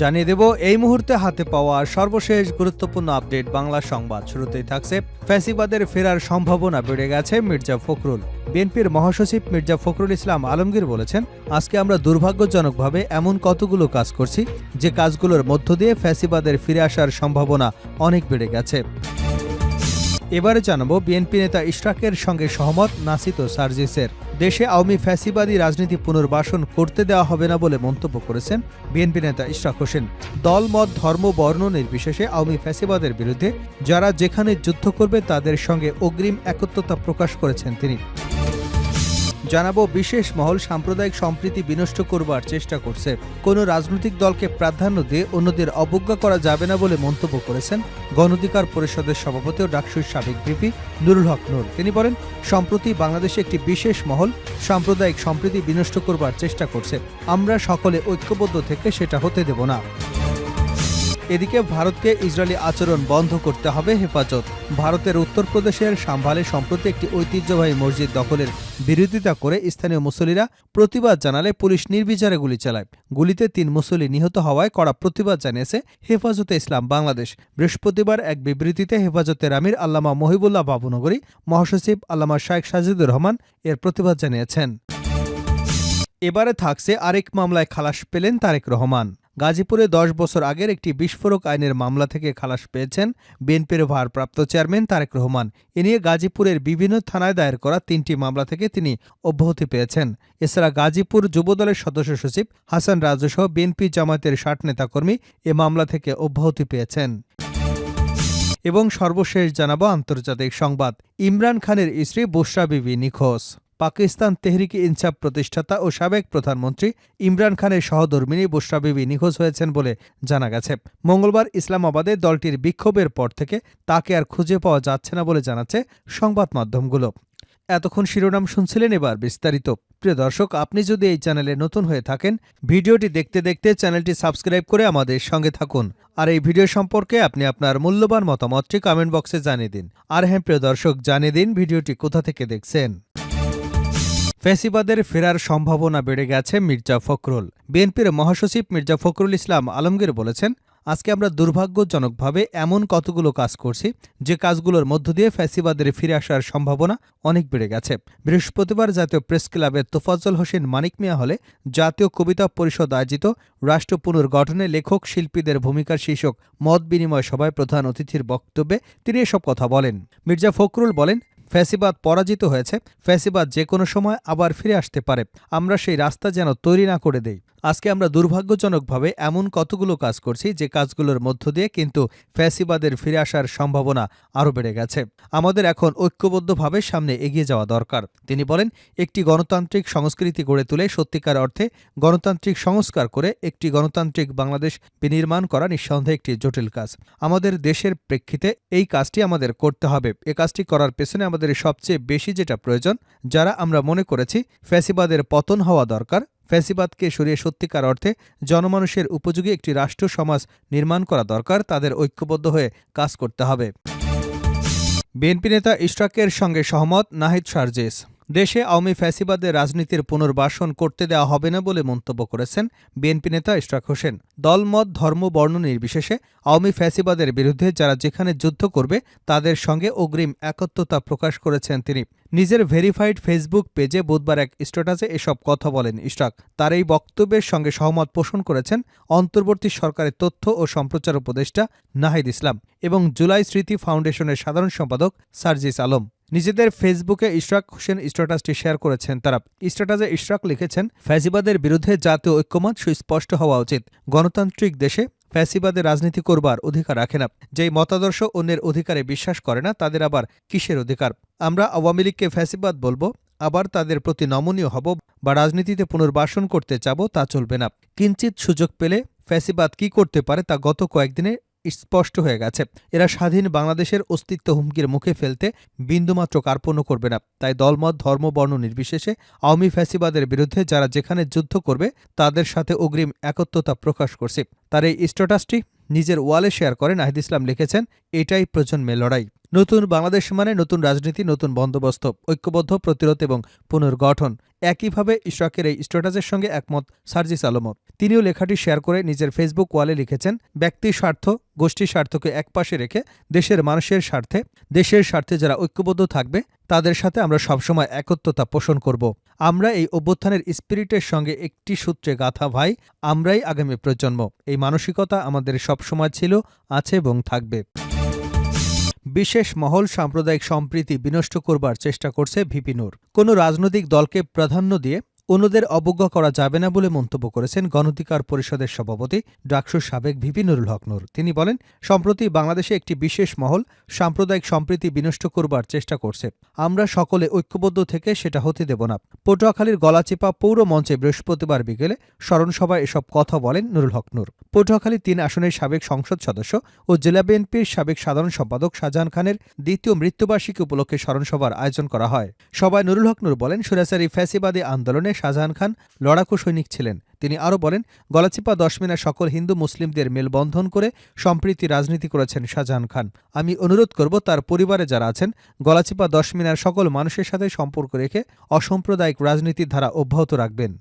জানিয়ে দেব, এই মুহূর্তে হাতে পাওয়া সর্বশেষ গুরুত্বপূর্ণ আপডেট বাংলা সংবাদ। শুরুতেই থাকছে ফ্যাসিবাদের ফেরার সম্ভাবনা বেড়ে গেছে মির্জা ফখরুল। বিএনপির মহাসচিব মির্জা ফখরুল ইসলাম আলমগীর বলেছেন, আজকে আমরা দুর্ভাগ্যজনকভাবে এমন কতগুলো কাজ করছি, যে কাজগুলোর মধ্য দিয়ে ফ্যাসিবাদের ফিরে আসার সম্ভাবনা অনেক বেড়ে গেছে। এবারে জানাব বিএনপি নেতা ইশরাকের সঙ্গে সহমত নাসিত সার্জিসের। দেশে আওয়ামী ফ্যাসিবাদী রাজনীতি পুনর্বাসন করতে দেওয়া হবে না বলে মন্তব্য করেছেন বিএনপি নেতা ইশরাক হোসেন। দল, মত, ধর্ম, বর্ণ নির্বিশেষে আওয়ামী ফ্যাসিবাদের বিরুদ্ধে যারা যেখানে যুদ্ধ করবে তাদের সঙ্গে অগ্রিম একত্রতা প্রকাশ করেছেন তিনি। জানাব, বিশেষ মহল সাম্প্রদায়িক সম্প্রীতি বিনষ্ট করবার চেষ্টা করছে। কোনো রাজনৈতিক দলকে প্রাধান্য দিয়ে অন্যদের অবজ্ঞা করা যাবে না বলে মন্তব্য করেছেন গণঅধিকার পরিষদের সভাপতি ও ডাকসুর সাবেক ভিপি নুরুল হক নূর। তিনি বলেন, সম্প্রতি বাংলাদেশে একটি বিশেষ মহল সাম্প্রদায়িক সম্প্রীতি বিনষ্ট করবার চেষ্টা করছে। আমরা সকলে ঐক্যবদ্ধ থেকে সেটা হতে দেব না। এদিকে ভারতকে ইসরায়েলি আচরণ বন্ধ করতে হবে হেফাজত। ভারতের উত্তরপ্রদেশের সাম্ভালে সম্প্রতি একটি ঐতিহ্যবাহী মসজিদ দখলের বিরোধিতা করে স্থানীয় মুসল্লিরা প্রতিবাদ জানালে পুলিশ নির্বিচারে গুলি চালায়। গুলিতে তিন মুসল্লি নিহত হওয়ায় কড়া প্রতিবাদ জানিয়েছে হেফাজতে ইসলাম বাংলাদেশ। বৃহস্পতিবার এক বিবৃতিতে হেফাজতের আমির আল্লামা মহিবুল্লাহ বাবুনগরী, মহাসচিব আল্লামা শায়েখ সাজিদুর রহমান এর প্রতিবাদ জানিয়েছেন। এবারে থাকছে আরেক মামলায় খালাস পেলেন তারেক রহমান। গাজীপুরে দশ বছর আগের একটি বিস্ফোরক আইনের মামলা থেকে খালাস পেয়েছেন বিএনপির ভারপ্রাপ্ত চেয়ারম্যান তারেক রহমান। এ নিয়ে গাজীপুরের বিভিন্ন থানায় দায়ের করা তিনটি মামলা থেকে তিনি অব্যাহতি পেয়েছেন। এছাড়া গাজীপুর যুবদলের সদস্য সচিব হাসান রাজুসহ বিএনপি জামায়াতের ষাট নেতাকর্মী এ মামলা থেকে অব্যাহতি পেয়েছেন। এবং সর্বশেষ জানাব আন্তর্জাতিক সংবাদ। ইমরান খানের স্ত্রী বুশরা বিবি নিখোঁজ। পাকিস্তান তেহরিকে ইনসাফ প্রতিষ্ঠাতা ও সাবেক প্রধানমন্ত্রী ইমরান খানের সহধর্মিনী বুশরা বিবি নিখোঁজ হয়েছেন বলে জানা গেছে। মঙ্গলবার ইসলামাবাদে দলটির বিক্ষোভের পর থেকে তাকে আর খুঁজে পাওয়া যাচ্ছে না বলে জানাচ্ছে সংবাদ মাধ্যমগুলো। এতক্ষণ শিরোনাম শুনছিলেন এবার বিস্তারিত। প্রিয় দর্শক, আপনি যদি এই চ্যানেলে নতুন হয়ে থাকেন, ভিডিওটি দেখতে দেখতে চ্যানেলটি সাবস্ক্রাইব করে আমাদের সঙ্গে থাকুন। আর এই ভিডিও সম্পর্কে আপনি আপনার মূল্যবান মতামতটি কমেন্ট বক্সে জানিয়ে দিন। আর হ্যাঁ প্রিয় দর্শক, জানিয়ে দিন ভিডিওটি কোথা থেকে দেখছেন। ফ্যাসিবাদের ফেরার সম্ভাবনা বেড়ে গেছে মির্জা ফখরুল। বিএনপির মহাসচিব মির্জা ফখরুল ইসলাম আলমগীর বলেছেন, আজকে আমরা দুর্ভাগ্যজনকভাবে এমন কতগুলো কাজ করছি, যে কাজগুলোর মধ্য দিয়ে ফ্যাসিবাদের ফিরে আসার সম্ভাবনা অনেক বেড়ে গেছে। বৃহস্পতিবার জাতীয় প্রেস ক্লাবের তোফাজ্জল হোসেন মানিক মিয়া হলে জাতীয় কবিতা পরিষদ আয়োজিত রাষ্ট্র পুনর্গঠনে লেখক শিল্পীদের ভূমিকার শীর্ষক মত বিনিময় সভায় প্রধান অতিথির বক্তব্যে তিনি এসব কথা বলেন। মির্জা ফখরুল বলেন ফ্যাসিবাদ পরাজিত হয়েছে, ফ্যাসিবাদ যে কোনো সময় আবার ফিরে আসতে পারে। আমরা সেই রাস্তা যেন তৈরি না করে দেই। আজকে আমরা দুর্ভাগ্যজনকভাবে এমন কতগুলো কাজ করছি যে কাজগুলোর মধ্য দিয়ে কিন্তু ফ্যাসিবাদের ফিরে আসার সম্ভাবনা আরও বেড়ে গেছে। আমাদের এখন ঐক্যবদ্ধভাবে সামনে এগিয়ে যাওয়া দরকার। তিনি বলেন, একটি গণতান্ত্রিক সংস্কৃতি গড়ে তুলে সত্যিকার অর্থে গণতান্ত্রিক সংস্কার করে একটি গণতান্ত্রিক বাংলাদেশ বিনির্মাণ করা নিঃসন্দেহে একটি জটিল কাজ। আমাদের দেশের প্রেক্ষিতে এই কাজটি আমাদের করতে হবে। এ কাজটি করার পেছনে আমাদের সবচেয়ে বেশি যেটা প্রয়োজন, যারা আমরা মনে করেছি ফ্যাসিবাদের পতন হওয়া দরকার ফ্যাসিবাদকে সরিয়ে সত্যিকার অর্থে জনমানুষের উপযোগী একটি রাষ্ট্র সমাজ নির্মাণ করা দরকার, তাদের ঐক্যবদ্ধ হয়ে কাজ করতে হবে। বিএনপি নেতা ইশরাকের সঙ্গে সহমত নাহিদ সার্জেস। দেশে আওয়ামী ফ্যাসিবাদের রাজনীতির পুনর্বাসন করতে দেওয়া হবে না বলে মন্তব্য করেছেন বিএনপি নেতা ইশরাক হোসেন। দলমত ধর্ম, বর্ণ নির্বিশেষে আওয়ামী ফ্যাসিবাদের বিরুদ্ধে যারা যেখানে যুদ্ধ করবে, তাদের সঙ্গে অগ্রিম একত্রতা প্রকাশ করেছেন তিনি। নিজের ভেরিফাইড ফেসবুক পেজে বুধবার এক স্ট্যাটাসে এসব কথা বলেন ইশরাক। তার এই বক্তব্যের সঙ্গে সহমত পোষণ করেছেন অন্তর্বর্তী সরকারের তথ্য ও সম্প্রচার উপদেষ্টা নাহিদ ইসলাম এবং জুলাই স্মৃতি ফাউন্ডেশনের সাধারণ সম্পাদক সার্জিস আলম। নিজেদের ফেসবুকে ইশরাক হোসেন স্ট্যাটাসটি শেয়ার করেছেন তারা। স্ট্যাটাসে ইশরাক লিখেছেন, ফ্যাসিবাদের বিরুদ্ধে জাতীয় ঐক্যমত সুস্পষ্ট হওয়া উচিত। গণতান্ত্রিক দেশে ফ্যাসিবাদে রাজনীতি করবার অধিকার রাখে না। যেই মতাদর্শ অন্যের অধিকারে বিশ্বাস করে না, তাদের আবার কিসের অধিকার? আমরা আওয়ামী লীগকে ফ্যাসিবাদ বলব, আবার তাদের প্রতি নমনীয় হব বা রাজনীতিতে পুনর্বাসন করতে চাব, তা চলবে না। কিঞ্চিত সুযোগ পেলে ফ্যাসিবাদ কি করতে পারে তা গত কয়েকদিনে স্পষ্ট হয়ে গেছে। এরা স্বাধীন বাংলাদেশের অস্তিত্ব হুমকির মুখে ফেলতে বিন্দুমাত্র কার্পণ্য করবে না। তাই দলমত, ধর্ম, বর্ণ নির্বিশেষে আওয়ামী ফ্যাসিবাদের বিরুদ্ধে যারা যেখানে যুদ্ধ করবে, তাদের সাথে অগ্রিম একত্রতা প্রকাশ করছে। তার এই স্ট্যাটাসটি নিজের ওয়ালে শেয়ার করে নাহিদ ইসলাম লিখেছেন, এটাই প্রজন্মের লড়াই। নতুন বাংলাদেশ মানে নতুন রাজনীতি, নতুন বন্দোবস্ত, ঐক্যবদ্ধ, প্রতিরোধ এবং পুনর্গঠন। একইভাবে ইশরাকের এই স্ট্যাটাসের সঙ্গে একমত সার্জিস আলমত তিনিও লেখাটি শেয়ার করে নিজের ফেসবুক ওয়ালে লিখেছেন, ব্যক্তি স্বার্থ, গোষ্ঠী স্বার্থকে একপাশে রেখে দেশের মানুষের স্বার্থে, দেশের স্বার্থে যারা ঐক্যবদ্ধ থাকবে, তাদের সাথে আমরা সবসময় একত্রতা পোষণ করব। আমরা এই অভ্যুত্থানের স্পিরিটের সঙ্গে একটি সূত্রে গাথা ভাই, আমরাই আগামী প্রজন্ম। এই মানসিকতা আমাদের সবসময় ছিল, আছে এবং থাকবে। বিশেষ মহল সাম্প্রদায়িক সম্প্রীতি বিনষ্ট করবার চেষ্টা করছে ভিপিনুর কোনো রাজনৈতিক দলকে প্রাধান্য দিয়ে অন্যদের অবজ্ঞা করা যাবে না বলে মন্তব্য করেছেন গণধিকার পরিষদের সভাপতি ডাকসুর সাবেক ভিপি নুরুল হক নূর। তিনি বলেন, সম্প্রতি বাংলাদেশে একটি বিশেষ মহল সাম্প্রদায়িক সম্প্রীতি বিনষ্ট করবার চেষ্টা করছে। আমরা সকলে ঐক্যবদ্ধ থেকে সেটা হতে দেব না। পটুয়াখালীর গলাচিপা পৌর মঞ্চে বৃহস্পতিবার বিকেলে স্মরণসভায় এসব কথা বলেন নুরুল হক নূর। পটুয়াখালী তিন আসনের সাবেক সংসদ সদস্য ও জেলা বিএনপির সাবেক সাধারণ সম্পাদক শাহজাহান খানের দ্বিতীয় মৃত্যুবার্ষিকী উপলক্ষে স্মরণসভার আয়োজন করা হয়। সভায় নুরুল হক নূর বলেন সুরাসারি ফ্যাসিবাদী আন্দোলনে শাহজাহান খান লড়াকু সৈনিক ছিলেন। তিনি আরও বলেন, গলাচিপা দশমিনা সকল হিন্দু মুসলিমদের মেলবন্ধন করে সম্প্রীতি রাজনীতি করেছেন শাহজাহান খান। আমি অনুরোধ করব, তার পরিবারে যারা আছেন, গলাচিপা দশমিনার সকল মানুষের সাথে সম্পর্ক রেখে অসাম্প্রদায়িক রাজনীতির ধারা অব্যাহত রাখবেন।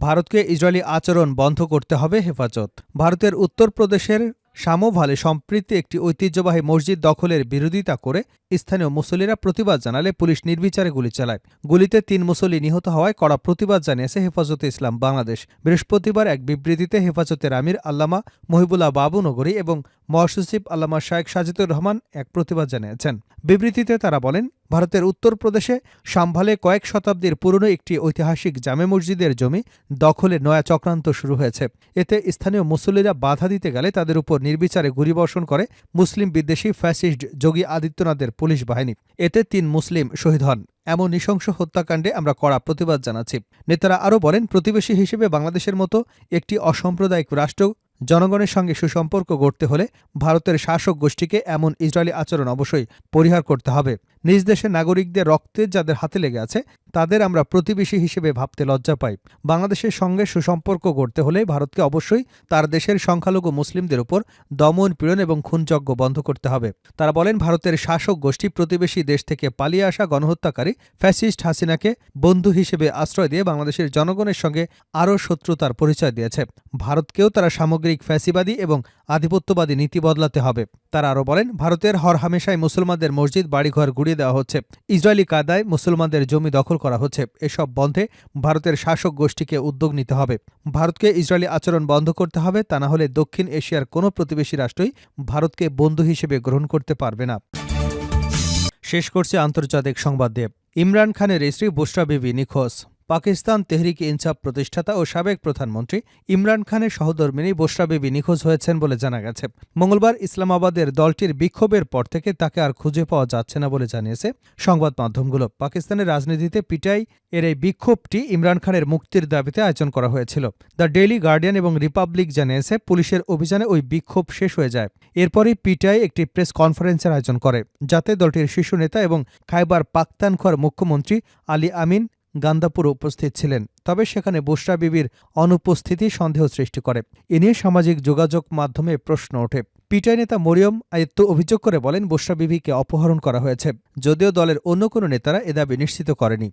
ভারতকে ইসরায়েলি আচরণ বন্ধ করতে হবে হেফাজত। ভারতের উত্তরপ্রদেশের সামোভালে সম্প্রীতি একটি ঐতিহ্যবাহী মসজিদ দখলের বিরোধিতা করে স্থানীয় মুসল্লিরা প্রতিবাদ জানালে পুলিশ নির্বিচারে গুলি চালায়। গুলিতে তিন মুসল্লি নিহত হওয়ায় কড়া প্রতিবাদ জানিয়েছে হেফাজতে ইসলাম বাংলাদেশ। বৃহস্পতিবার এক বিবৃতিতে হেফাজতের আমির আল্লামা মহিবুল্লাহ বাবুনগরী এবং মহাসচিব আল্লামা শায়েক সাজিদুর রহমান এক প্রতিবাদ জানিয়েছেন। বিবৃতিতে তারা বলেন ভারতের উত্তরপ্রদেশে সাম্ভালে কয়েক শতাব্দীর পুরনো একটি ঐতিহাসিক জামে মসজিদের জমি দখলে নয়া চক্রান্ত শুরু হয়েছে। এতে স্থানীয় মুসল্লিরা বাধা দিতে গেলে তাদের উপর নির্বিচারে গুলিবর্ষণ করে মুসলিম বিদ্বেষী ফ্যাসিস্ট যোগী আদিত্যনাথের পুলিশ বাহিনী। এতে তিন মুসলিম শহীদ হন। এমন নৃশংস হত্যাকাণ্ডে আমরা কড়া প্রতিবাদ জানাচ্ছি। নেতারা আরও বলেন, প্রতিবেশী হিসেবে বাংলাদেশের মতো একটি অসাম্প্রদায়িক রাষ্ট্র জনগণের সঙ্গে সুসম্পর্ক গড়তে হলে ভারতের শাসক গোষ্ঠীকে এমন ইসরায়েলি আচরণ অবশ্যই পরিহার করতে হবে। নিজ দেশের নাগরিকদের রক্তে যাদের হাতে লেগে আছে, তাদের আমরা প্রতিবেশী হিসেবে ভাবতে লজ্জা পাই। বাংলাদেশের সঙ্গে সুসম্পর্ক গড়তে হলে ভারতকে অবশ্যই তার দেশের সংখ্যালঘু মুসলিমদের উপর দমন, পীড়ন এবং খুনযজ্ঞ বন্ধ করতে হবে। তারা বলেন, ভারতের শাসক গোষ্ঠী প্রতিবেশী দেশ থেকে পালিয়ে আসা গণহত্যাকারী ফ্যাসিস্ট হাসিনাকে বন্ধু হিসেবে আশ্রয় দিয়ে বাংলাদেশের জনগণের সঙ্গে আরও শত্রুতার পরিচয় দিয়েছে। ভারতকেও তারা সামগ্রিক ফ্যাসিবাদী এবং আধিপত্যবাদী নীতি বদলাতে হবে। তারা আরও বলেন, ভারতের হর হামেশায় মুসলমানদের মসজিদ, বাড়িঘর গুড়িয়ে দেওয়া হচ্ছে। ইসরায়েলি কায়দায় মুসলমানদের জমি দখল করা হচ্ছে। এসব বন্ধে ভারতের শাসক গোষ্ঠীকে উদ্যোগ নিতে হবে। ভারতকে ইসরায়েলি আচরণ বন্ধ করতে হবে, তা না হলে দক্ষিণ এশিয়ার কোনো প্রতিবেশী রাষ্ট্রই ভারতকে বন্ধু হিসেবে গ্রহণ করতে পারবে না। শেষ করছে আন্তর্জাতিক সংবাদ দিয়ে। ইমরান খানের স্ত্রী বুশরা বিবি নিখোঁজ। পাকিস্তান তেহরিক ইনসাফ প্রতিষ্ঠাতা ও সাবেক প্রধানমন্ত্রী ইমরান খানের সহধর্মিনী বোসরা বিবি নিখোঁজ হয়েছেন বলে জানা গেছে। মঙ্গলবার ইসলামাবাদের দলটির বিক্ষোভের পর থেকে তাকে আর খুঁজে পাওয়া যাচ্ছে না বলে জানিয়েছে সংবাদ মাধ্যমগুলো। পাকিস্তানের রাজনীতিতে পিটাই এর এই বিক্ষোভটি ইমরান খানের মুক্তির দাবিতে আয়োজন করা হয়েছিল। দ্য ডেইলি গার্ডিয়ান এবং রিপাবলিক জানিয়েছে, পুলিশের অভিযানে ওই বিক্ষোভ শেষ হয়ে যায়। এরপরই পিটাই একটি প্রেস কনফারেন্সের আয়োজন করে, যাতে দলটির শীর্ষ নেতা এবং খাইবার পাক্তানখোয়ার মুখ্যমন্ত্রী আলী আমিন গান্দাপুর উপস্থিত ছিলেন, তবে সেখানে বুসরা বিবির অনুপস্থিতি সন্দেহ সৃষ্টি করে। এ নিয়ে সামাজিক যোগাযোগ মাধ্যমে প্রশ্ন ওঠে। পিটাই নেতা মরিয়ম আয়ত্ত অভিযোগ করে বলেন, বুসরা বিবিকে অপহরণ করা হয়েছে। যদিও দলের অন্য কোনো নেতারা এ দাবি নিশ্চিত করেনি।